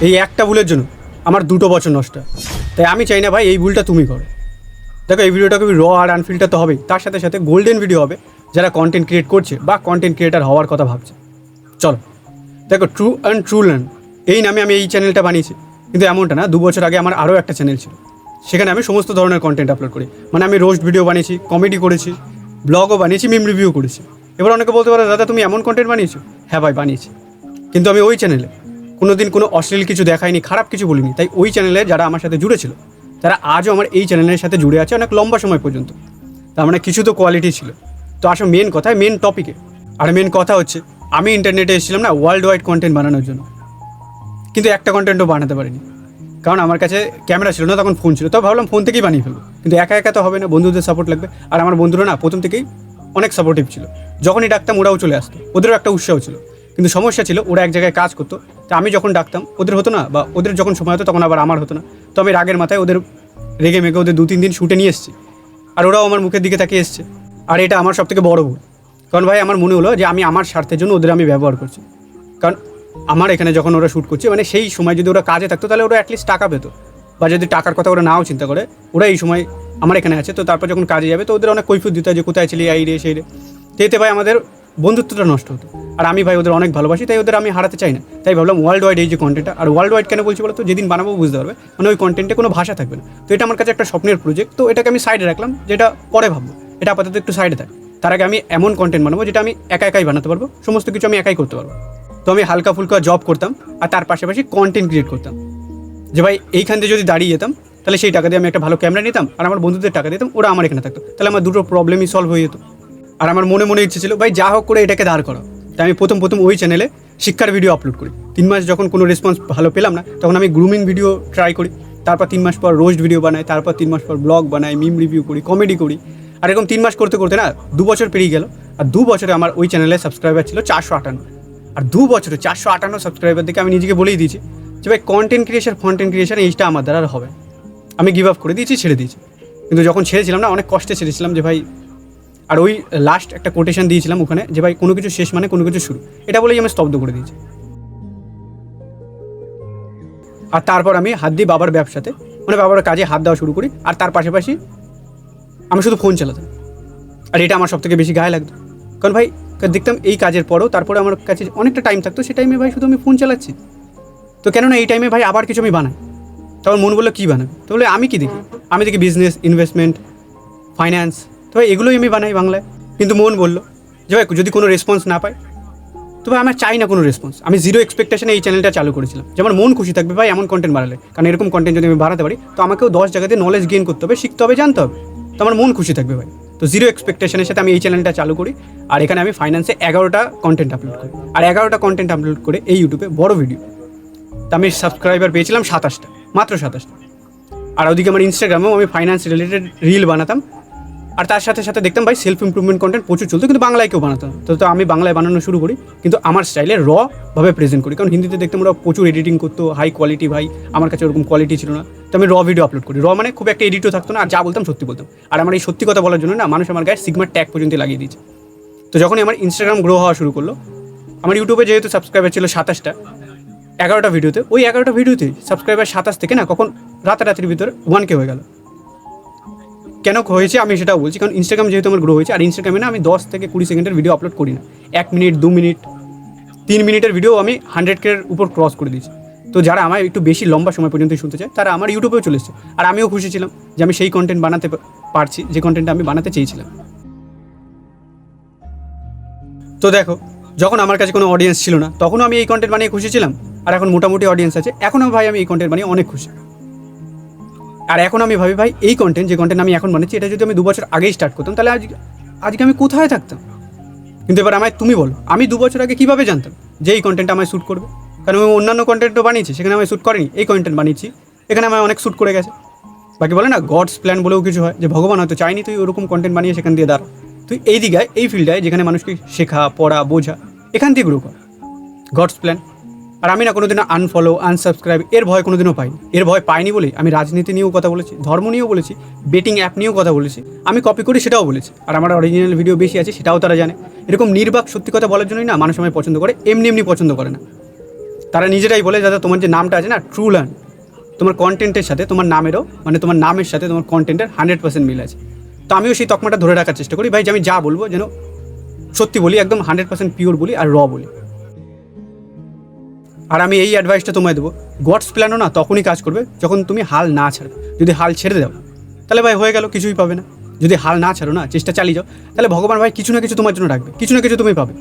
এই একটা ভুলের জন্য। আমার দুটো বছর নষ্ট। তাই আমি চাই না ভাই এই ভুলটা তুমি করো। দেখো, এই ভিডিওটা খুবই র আর আনফিল্টার তো হবেই। তার সাথে সাথে গোল্ডেন ভিডিও হবে, যারা কন্টেন্ট ক্রিয়েট করছে বা কন্টেন্ট ক্রিয়েটার হওয়ার কথা ভাবছে। চলো। দেখো ট্রু অ্যান্ড ট্রু লার্ন এই নামে আমি এই চ্যানেলটা বানিয়েছি। কিন্তু এমনটা না, দু বছর আগে আমার আরও একটা চ্যানেল ছিল। সেখানে আমি সমস্ত ধরনের কন্টেন্ট আপলোড করি। মানে আমি রোস্ট ভিডিও বানিয়েছি কমেডি করেছি ব্লগও বানিয়েছি মিম রিভিউ করেছি। এবার অনেকে বলতে পারে, দাদা, তুমি এমন কন্টেন্ট বানিয়েছো? হ্যাঁ ভাই, বানিয়েছি। কিন্তু আমি ওই চ্যানেলে কোনো দিন কোনো অশ্লীল কিছু দেখায়নি, খারাপ কিছু বলিনি। তাই ওই চ্যানেলে যারা আমার সাথে জুড়ে ছিল, তারা আজও আমার এই চ্যানেলের সাথে জুড়ে আছে অনেক লম্বা সময় পর্যন্ত। তার মানে কিছু তো কোয়ালিটি ছিল। তো আসো মেন কথায় মেন টপিকে আর মেন কথা হচ্ছে, আমি ইন্টারনেটে এসেছিলাম না ওয়ার্ল্ড ওয়াইড কন্টেন্ট বানানোর জন্য। কিন্তু একটা কন্টেন্টও বানাতে পারিনি। কারণ আমার কাছে ক্যামেরা ছিল না, তখন ফোন ছিল। তো ভাবলাম ফোন থেকেই বানিয়ে ফেলব। কিন্তু একা একা তো হবে না, বন্ধুদের সাপোর্ট লাগবে। আর আমার বন্ধুরা না, প্রথম থেকেই অনেক সাপোর্টিভ ছিল। যখনই ডাকতাম ওরাও চলে আসতো। ওদেরও একটা উৎসাহ ছিল। কিন্তু সমস্যা ছিল, ওরা এক জায়গায় কাজ করতো। তা আমি যখন ডাকতাম, ওদের হতো না, বা ওদের যখন সময় হতো তখন আবার আমার হতো না। তো আমি রাগের মাথায় ওদের রেগে মেগে ওদের দু তিন দিন শুটে নিয়ে এসেছি। আর ওরাও আমার মুখের দিকে তাকিয়ে এসছে। আর এটা আমার সব থেকে বড় ভুল। কারণ ভাই, আমার মনে হলো যে আমি আমার স্বার্থের জন্য ওদের আমি ব্যবহার করছি। কারণ আমার এখানে যখন ওরা শ্যুট করছে মানে সেই সময় যদি ওরা কাজে থাকতো, তাহলে ওরা অ্যাটলিস্ট টাকা পেতো। বা যদি টাকার কথা ওরা নাও চিন্তা করে, ওরা এই সময় আমার এখানে আছে, তো তারপর যখন কাজে যাবে, তো ওদের অনেক কৈফিয়ত দিতে হয় যে কোথায় ছিলি, এই রে, সেই রে। তো এতে ভাই আমাদের বন্ধুত্বটা নষ্ট হতো। আর আমি ভাই ওদের অনেক ভালোবাসি, তাই ওদের আমি হারাতে চাই না। তাই ভাবলাম ওয়ার্ল্ড ওয়াইড এই যে কন্টেন্টটা আর ওয়ার্ল্ড ওয়াইড কেন বলছি বলো তো যেদিন বানাবো বুঝতে পারবে। মানে ওই কন্টেন্টে কোনো ভাষা থাকবে না। তো এটা আমার কাছে একটা স্বপ্নের প্রজেক্ট তো এটাকে আমি সাইডে রাখলাম, যেটা পরে ভাববো। এটা আপাতত একটু সাইডে থাক। তার আগে আমি এমন কন্টেন্ট বানাবো, যেটা আমি একা একাই বানাতে পারব। সমস্ত কিছু আমি একাই করতে পারব। তো আমি হালকা ফুলকা জব করতাম, আর তার পাশাপাশি কন্টেন্ট ক্রিয়েট করতাম। যে ভাই, এইখান থেকে যদি দাঁড়িয়ে যেতাম, তাহলে সেই টাকা দিয়ে আমি একটা ভালো ক্যামেরা নিতাম, আর আমার বন্ধুদের টাকা দিতাম, ওরা আমার এখানে থাকতো। তাহলে আমার দুটো প্রবলেমই সলভ হয়ে যেত। আর আমার মনে মনে ইচ্ছে ছিল, ভাই, যা হোক করে এটাকে দাঁড় করো তাই আমি প্রথম প্রথম ওই চ্যানেলে শিক্ষার ভিডিও আপলোড করি। তিন মাস যখন কোনো রেসপন্স ভালো পেলাম না, তখন আমি গ্রুমিং ভিডিও ট্রাই করি। তারপর তিন মাস পর রোস্ট ভিডিও বানাই, তারপর তিন মাস পর ব্লগ বানাই মিম রিভিউ করি কমেডি করি। আর এরকম তিন মাস করতে করতে না, দু বছর পেরিয়ে গেল। আর দু বছরে আমার ওই চ্যানেলে সাবস্ক্রাইবার ছিল চারশো আটান্ন। আর দু বছরে চারশো আটান্ন সাবস্ক্রাইবার দেখে আমি নিজেকে বলেই দিয়েছি যে, ভাই কন্টেন্ট ক্রিয়েশন কন্টেন্ট ক্রিয়েশন এইটা আমার দ্বারা হবে আমি গিভ আপ করে দিয়েছি, ছেড়ে দিয়েছি। কিন্তু যখন ছেড়েছিলাম না, অনেক কষ্টে ছেড়েছিলাম যে, ভাই আর ওই লাস্ট একটা কোটেশন দিয়েছিলাম ওখানে যে ভাই, কোনো কিছু শেষ মানে কোনো কিছু শুরু। এটা বলেই আমি স্তব্ধ করে দিয়েছি। আর তারপর আমি হাত দিই বাবার ব্যবসাতে মানে বাবার কাজে হাত দেওয়া শুরু করি, আর তার পাশাপাশি আমি শুধু ফোন চালাতাম। আর এটা আমার সবথেকে বেশি গায়ে লাগতো। কারণ ভাই, দেখতাম এই কাজের পরও তারপরে আমার কাছে অনেকটা টাইম থাকতো সেই টাইমে ভাই শুধু আমি ফোন চালাচ্ছি। তো কেননা এই টাইমে ভাই আবার কিছু আমি বানাই। তখন মন বলল, কী বানাবে? তো বলে, আমি কী দেখি? আমি দেখি বিজনেস ইনভেস্টমেন্ট ফাইন্যান্স তো ভাই, এগুলোই আমি বানাই বাংলায়। কিন্তু মন বলল যে ভাই, যদি কোনো রেসপন্স না পাই তো ভাই, আমার চাই না কোনো রেসপন্স আমি জিরো এক্সপেকটেশনে এই চ্যানেলটা চালু করেছিলাম। যেমন মন খুশি থাকবে, ভাই, এমন কন্টেন্ট বাড়ালে কারণ এরকম কন্টেন্ট যদি আমি বাড়াতে পারি, তো আমাকেও দশ জায়গাতে নলেজ গেইন করতে হবে, শিখতে হবে, জানতে হবে। তো আমার মন খুশি থাকবে, ভাই। তো জিরো এক্সপেকটেশনের সাথে আমি এই চ্যানেলটা চালু করি। আর এখানে আমি ফাইন্যান্সে এগারোটা কন্টেন্ট আপলোড করি। আর এগারোটা কন্টেন্ট আপলোড করে এই ইউটিউবে বড় ভিডিও তা আমি সাবস্ক্রাইবার পেয়েছিলাম সাতাশটা, মাত্র সাতাশটা। আর ওদিকে আমার ইনস্টাগ্রামেও আমি ফাইন্যান্স রিলেটেড রিল বানাতাম। আর তার সাথে সাথে দেখতাম ভাই সেলফ ইমপ্রুভমেন্ট কন্টেন্ট প্রচুর চলতো, কিন্তু বাংলায় কেউ বানাতো তো তো আমি বাংলায় বানানো শুরু করি, কিন্তু আমার স্টাইলে র ভাবে প্রেজেন্ট করি। কারণ হিন্দিতে দেখতাম ওরা প্রচুর এডিটিং করতো হাই কোয়ালিটি ভাই, আমার কাছে ওরকম কোয়ালিটি ছিল না। তো আমি র ভিডিও আপলোড করি। র মানে খুব একটা এডিটও থাকতো না, আর যা বলতাম সত্যি বলতাম। আর আমার এই সত্যি কথা বলার জন্য না, মানুষ আমার গায়ে সিগমার ট্যাগ পর্যন্ত লাগিয়ে দিয়েছে। তো যখনই আমার ইনস্টাগ্রাম গ্রো হওয়া শুরু করল, আমার ইউটিউবে যেহেতু সাবস্ক্রাইবার ছিল সাতাশটা, এগারোটা ভিডিওতে ওই এগারোটা ভিডিওতে সাবস্ক্রাইবার সাতাশ থেকে না, কখন রাতারাতির ভিতরে ওয়ান কে হয়ে গেল। কেন হয়েছে আমি সেটা বলছি, কারণ ইনস্টাগ্রাম যেহেতু আমার গ্রো হয়েছে, আর ইনস্টাগ্রামে না আমি দশ থেকে কুড়ি সেকেন্ডের ভিডিও আপলোড করি না। এক মিনিট দু মিনিট তিন মিনিটের ভিডিও আমি হান্ড্রেড কের উপর ক্রস করে দিয়েছি। তো যারা আমার একটু বেশি লম্বা সময় পর্যন্ত শুনতে চায়, তারা আমার ইউটিউবেও চলে এসেছে। আর আমিও খুশি ছিলাম যে আমি সেই কন্টেন্ট বানাতে পারছি, যে কন্টেন্টটা আমি বানাতে চেয়েছিলাম। তো দেখো, যখন আমার কাছে কোনো অডিয়েন্স ছিল না, তখনও আমি এই কন্টেন্ট বানিয়ে খুশি ছিলাম, আর এখন মোটামুটি অডিয়েন্স আছে। এখনও ভাই আমি এই কন্টেন্ট বানিয়ে অনেক খুশি। আর এখন আমি ভাবি, ভাই, এই কন্টেন্ট যে কন্টেন্ট আমি এখন বানাচ্ছি, এটা যদি আমি দু বছর আগেই স্টার্ট করতাম, তাহলে আজ, আজকে আমি কোথায় থাকতাম? কিন্তু এবার আমায় তুমি বলো, আমি দু বছর আগে কীভাবে জানতাম যে এই কন্টেন্ট আমায় শ্যুট করবে? কারণ আমি অন্যান্য কন্টেন্টও বানিয়েছি, সেখানে আমি শ্যুট করিনি, এই কন্টেন্ট বানিয়েছি, এখানে আমায় অনেক শ্যুট করে গেছে। বাকি বলে না গডস প্ল্যান বলেও কিছু হয়, যে ভগবান হয়তো চাইনি তুই ওরকম কন্টেন্ট বানিয়ে সেখান দিয়ে দাঁড়া। তুই এই দিঘায় এই ফিল্ডায় যেখানে মানুষকে শেখা, পড়া, বোঝা, এখান দিয়ে গ্রো কর। গডস প্ল্যান আর আমি না কোনোদিনও আনফলো আনসাবস্ক্রাইব এর ভয় কোনোদিনও পাইনি। এর ভয় পাইনি বলেই আমি রাজনীতি নিয়েও কথা বলেছি, ধর্ম নিয়েও বলেছি বেটিং অ্যাপ নিয়েও কথা বলেছি। আমি কপি করি সেটাও বলেছি। আর আমার অরিজিনাল ভিডিও বেশি আছে সেটাও তারা জানে। এরকম নির্বাক সত্যি কথা বলার জন্যই না মানুষ আমায় পছন্দ করে, এমনি এমনি পছন্দ করে না। তারা নিজেরাই বলে, দাদা, তোমার যে নামটা আছে না ট্রু লার্ন তোমার কন্টেন্টের সাথে, তোমার নামেরও মানে তোমার নামের সাথে তোমার কন্টেন্টের হান্ড্রেড পার্সেন্ট মিল আছে। তো আমিও সেই তকমাটা ধরে রাখার চেষ্টা করি। ভাই, যে আমি যা বলব যেন সত্যি বলি, একদম হান্ড্রেড পার্সেন্ট পিওর বলি আর র বলি। আর আমি এই অ্যাডভাইসটা তোমায় দেবো। গডস প্ল্যানও না তখনই কাজ করবে যখন তুমি হাল না ছাড়বে। যদি হাল ছেড়ে দাও, তাহলে ভাই হয়ে গেল, কিছুই পাবে না। যদি হাল না ছাড়ো না, চেষ্টা চালিয়ে যাও, তাহলে ভগবান ভাই কিছু না কিছু তোমার জন্য রাখবে, কিছু না কিছু তুমি পাবে।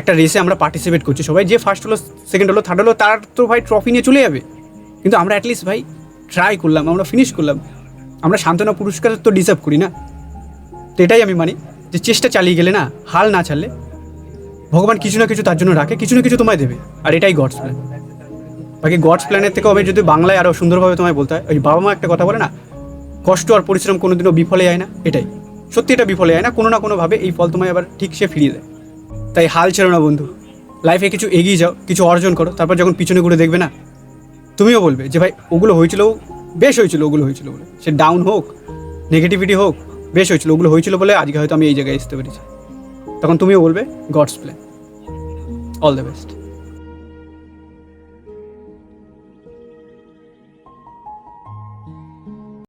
একটা রেসে আমরা পার্টিসিপেট করছি সবাই, যে ফার্স্ট হলো সেকেন্ড হলো থার্ড হলো, তার তো ভাই ট্রফি নিয়ে চলে যাবে। কিন্তু আমরা অ্যাটলিস্ট ভাই ট্রাই করলাম, আমরা ফিনিশ করলাম। আমরা সান্ত্বনা পুরস্কার তো ডিজার্ভ করি না। তো এটাই আমি মানি যে চেষ্টা চালিয়ে গেলে না, হাল না ছাড়লে ভগবান কিছু না কিছু তার জন্য রাখে, কিছু না কিছু তোমায় দেবে। আর এটাই গডস প্ল্যান বাকি গডস প্ল্যানের থেকেও আমি যদি বাংলায় আরও সুন্দরভাবে তোমায় বলতে হয়, ওই বাবা মা একটা কথা বলে না, কষ্ট আর পরিশ্রম কোনোদিনও বিফলে যায় না, এটাই। সত্যি এটা বিফলে যায় না, কোনো না কোনোভাবে এই ফল তোমায় আবার ঠিক সে ফিরিয়ে দেয়। তাই হাল ছেড়ো না বন্ধু। লাইফে কিছু এগিয়ে যাও, কিছু অর্জন করো, তারপর যখন পিছনে ঘুরে দেখবে না, তুমিও বলবে যে ভাই, ওগুলো হয়েছিল, বেশ হয়েছিল, ওগুলো হয়েছিল বলে। সে ডাউন হোক নেগেটিভিটি হোক, বেশ হয়েছিল, ওগুলো হয়েছিল বলে আজকে হয়তো আমি এই জায়গায় আসতে পেরেছি। তখন তুমিও বলবে God's plan all the best